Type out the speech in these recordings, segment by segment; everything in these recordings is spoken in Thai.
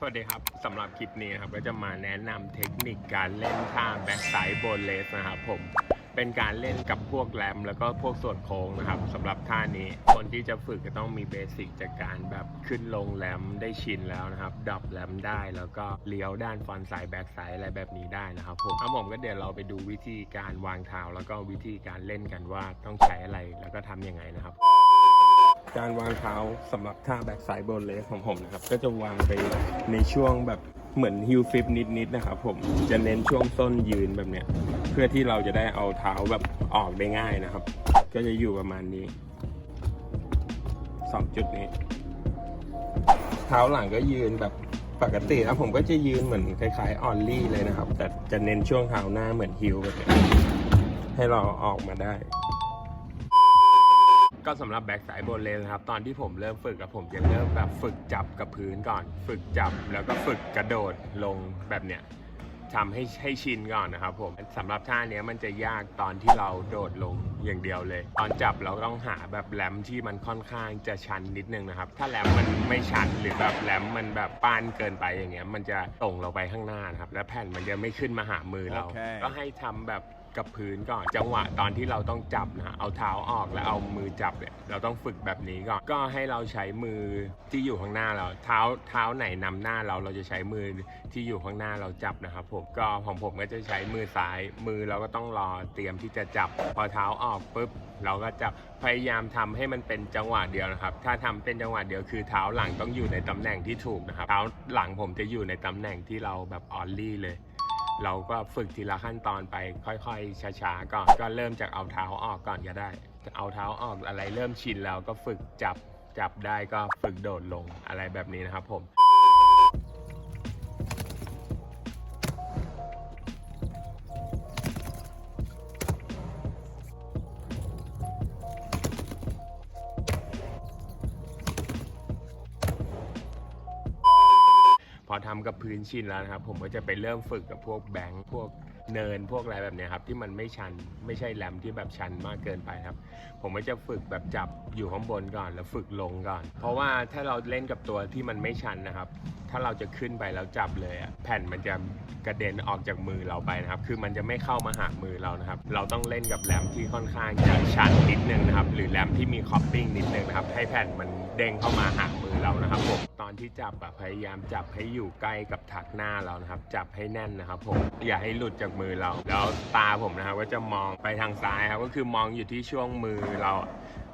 สวัสดีครับสำหรับคลิปนี้ครับก็จะมาแนะนำเทคนิคการเล่นท่าแบ็กไซด์โบนเลสนะครับผมเป็นการเล่นกับพวกแรมแล้วก็พวกส่วนโค้งนะครับสำหรับท่านี้คนที่จะฝึกก็ต้องมีเบสิกจากการแบบขึ้นลงแรมได้ชินแล้วนะครับดับแรมได้แล้วก็เลี้ยวด้านฟอนไซด์แบ็กไซด์อะไรแบบนี้ได้นะครับผมเอาผมก็เดี๋ยวเราไปดูวิธีการวางเท้าแล้วก็วิธีการเล่นกันว่าต้องใช้อะไรแล้วก็ทำยังไงนะครับ การวางเท้าสำหรับท่าแบ็กไซด์โบนเลสของผมนะครับ ก็จะวางไปในช่วงแบบเหมือนฮิลฟิปนิดๆนะครับผมจะเน้นช่วงส้นยืนแบบเนี้ย เพื่อที่เราจะได้เอาเท้าแบบออกได้ง่ายนะครับ ก็จะอยู่ประมาณนี้สองจุดนี้ เท้าหลังก็ยืนแบบปกติแล้วผมก็จะยืนเหมือนคล้ายๆออลลี่เลยนะครับ แต่จะเน้นช่วงเท้าหน้าเหมือนฮิลแบบเนี้ยให้เราออกมาได้ ก็สำหรับแบ็กสายบนเลยนะครับ ตอนที่ผมเริ่มฝึกกับผมจะเริ่มแบบฝึกจับกับพื้นก่อน ฝึกจับแล้วก็ฝึกกระโดดลงแบบเนี้ยทำให้ให้ชินก่อนนะครับผมสำหรับท่าเนี้ยมันจะยากตอนที่เราโดดลงอย่างเดียวเลย ตอนจับเราต้องหาแบบแรมที่มันค่อนข้างจะชันนิดนึงนะครับ ถ้าแรมมันไม่ชันหรือแบบแรมมันแบบป้านเกินไปอย่างเงี้ย มันจะส่งเราไปข้างหน้านะครับ และแผ่นมันจะไม่ขึ้นมาหามือเราโอเคก็ให้ทำแบบ กับพื้นก่อน จังหวะตอนที่เราต้องจับนะ เอาเท้าออกแล้วเอามือจับเนี่ยเราต้องฝึกแบบนี้ก่อน ก็ให้เราใช้มือที่อยู่ข้างหน้าเรา เท้าเท้าไหนนำหน้าเราเราจะใช้มือที่อยู่ข้างหน้าเราจับนะครับผม ก็ของผมก็จะใช้มือซ้าย มือเราก็ต้องรอเตรียมที่จะจับ พอเท้าออกปุ๊บเราก็จะพยายามทำให้มันเป็นจังหวะเดียวนะครับ ถ้าทำเป็นจังหวะเดียวคือเท้าหลังต้องอยู่ในตำแหน่งที่ถูกนะครับ เท้าหลังผมจะอยู่ในตำแหน่งที่เราแบบออลลี่เลย เราก็ฝึกทีละขั้นตอนไปค่อยๆ ช้าๆก่อนก็เริ่มจากเอาเท้าออกก่อนก็ได้ เอาเท้าออกอะไรเริ่มชินแล้วก็ฝึกจับจับได้ก็ฝึกโดดลงอะไรแบบนี้นะครับผม ทำกับพื้นชินแล้วนะครับ ผมก็จะไปเริ่มฝึกกับพวกแบงค์พวกเนินพวกอะไรแบบนี้ครับที่มันไม่ชันไม่ใช่แรมที่แบบชันมากเกินไปครับ ผมก็จะฝึกแบบจับอยู่ข้างบนก่อน แล้วฝึกลงก่อน เพราะว่าถ้าเราเล่นกับตัวที่มันไม่ชันนะครับ ถ้าเราจะขึ้นไปแล้วจับเลยอะแผ่นมันจะกระเด็นออกจากมือเราไปนะครับ คือมันจะไม่เข้ามาหามือเรานะครับ เราต้องเล่นกับแรมที่ค่อนข้างจะชันนิดนึงนะครับ หรือแรมที่มีคอปปิ้งนิดนึงนะครับ ให้แผ่นมันเด้งเข้ามาหามือเรานะครับผม อนที่จับอะพยายามจับให้อยู่ใกล้กับถักหน้าเรานะครับ จับให้แน่นนะครับผมอย่าให้หลุดจากมือเรา แล้วตาผมนะครับก็จะมองไปทางซ้ายครับก็คือมองอยู่ที่ช่วงมือเรา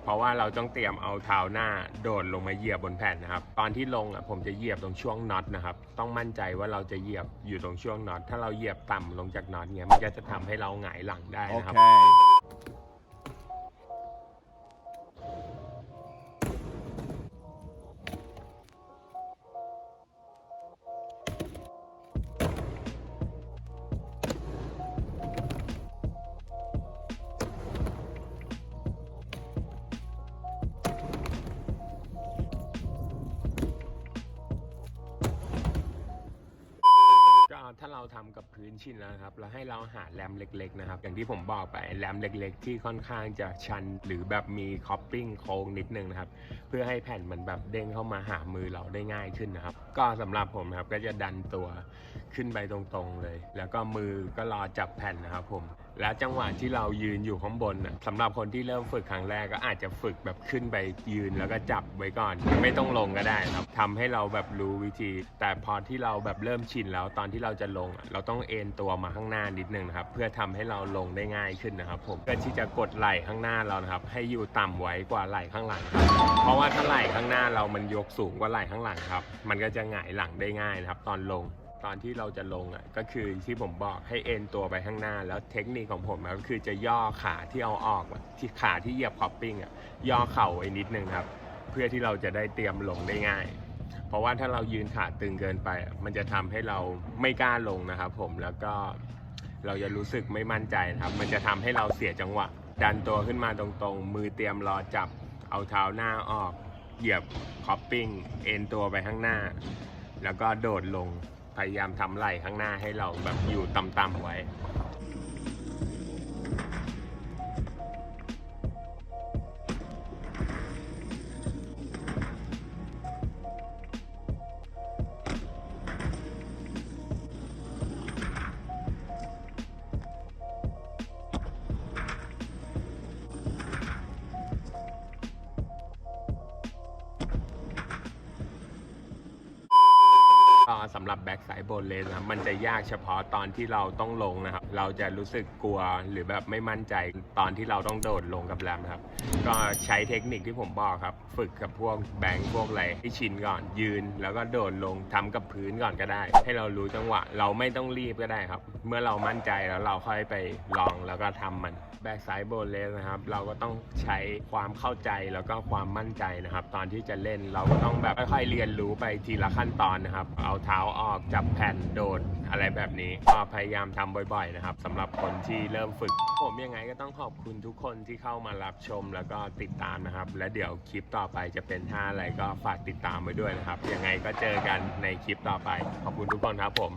เพราะว่าเราต้องเตรียมเอาเท้าหน้าโดดลงมาเหยียบบนแผ่นนะครับ ตอนที่ลงอะผมจะเหยียบตรงช่วงน็อตนะครับต้องมั่นใจว่าเราจะเหยียบอยู่ตรงช่วงน็อตถ้าเราเหยียบต่ำลงจากน็อตเงี้ยมันก็จะทำให้เราหงายหลังได้นะครับ Okay. เราให้เราหาแรมเล็กๆนะครับ อย่างที่ผมบอกไปแรมเล็กๆ ที่ค่อนข้างจะชัน หรือแบบมีคอปปิ้งโค้งนิดนึงนะครับ เพื่อให้แผ่นมันแบบเด้งเข้ามาหามือเราได้ง่ายขึ้นนะครับ ก็สำหรับผมนะครับก็จะดันตัวขึ้นไปตรงๆเลย แล้วก็มือก็รอจับแผ่นนะครับผม แล้วจังหวะที่เรายืนอยู่ข้างบนน่ะสำหรับคนที่เริ่มฝึกครั้งแรกก็อาจจะฝึกแบบขึ้นไปยืนแล้วก็จับไว้ก่อน ไม่ต้องลงก็ได้ครับทำให้เราแบบรู้วิธี แต่พอที่เราแบบเริ่มชินแล้วตอนที่เราจะลง เราต้องเอนตัวมาข้างหน้านิดนึงนะครับ เพื่อทำให้เราลงได้ง่ายขึ้นนะครับ ผมเพื่อที่จะกดไหล่ข้างหน้าเรานะครับ ให้อยู่ต่ำไว้กว่าไหล่ข้างหลังครับเพราะว่าถ้าไหล่ข้างหน้าเรามันยกสูงกว่าไหล่ข้างหลังครับ มันก็จะหงายหลังได้ง่ายนะครับ ตอนลงตอนที่เราจะลงอะก็คือที่ผมบอกให้เอ็นตัวไปข้างหน้า แล้วเทคนิคของผมก็คือจะย่อขาที่เอาออกที่ขาที่เหยียบคอปปิ้งอะย่อเข่าไว้นิดนึงครับ เพื่อที่เราจะได้เตรียมลงได้ง่าย เพราะว่าถ้าเรายืนขาตึงเกินไป มันจะทำให้เราไม่กล้าลงนะครับ ผมแล้วก็เราจะรู้สึกไม่มั่นใจนะครับ มันจะทำให้เราเสียจังหวะ ดันตัวขึ้นมาตรงๆ มือเตรียมรอจับเอาเท้าหน้าออก เหยียบคอปปิ้งเอ็นตัวไปข้างหน้า แล้วก็โดดลงพยายามทำไหล่ข้างหน้าให้เราแบบอยู่ต่ำๆไว้ สายบแบ็กไซด์โบนเลสนะมันจะยากเฉพาะตอนที่เราต้องลงนะครับ เราจะรู้สึกกลัวหรือแบบไม่มั่นใจ ตอนที่เราต้องโดดลงกับแรมนะครับ ก็ใช้เทคนิคที่ผมบอกครับ ฝึกกับพวกแบงค์พวกอะไรให้ชินก่อนยืน แล้วก็โดดลงทำกับพื้นก่อนก็ได้ ให้เรารู้จังหวะ เราไม่ต้องรีบก็ได้ครับ เมื่อเรามั่นใจแล้วเราค่อยไปลองแล้วก็ทำมันแบ็กไซด์โบเลสนะครับ เราก็ต้องใช้ความเข้าใจแล้วก็ความมั่นใจนะครับ ตอนที่จะเล่นเราก็ต้องแบบค่อยๆเรียนรู้ไปทีละขั้นตอนนะครับ เอาเท้าออกจับแผ่นโดดอะไรแบบนี้ก็พยายามทำบ่อย ๆ นะครับสำหรับคนที่เริ่มฝึก ผมยังไงก็ต้องขออบคุณทุกคนที่เข้ามารับชมแล้วก็ติดตามนะครับ และเดี๋ยวคลิปต่อไปจะเป็นท่าอะไรก็ฝากติดตามไว้ด้วยนะครับ ยังไงก็เจอกันในคลิปต่อไป ขอบคุณทุกคนครับผม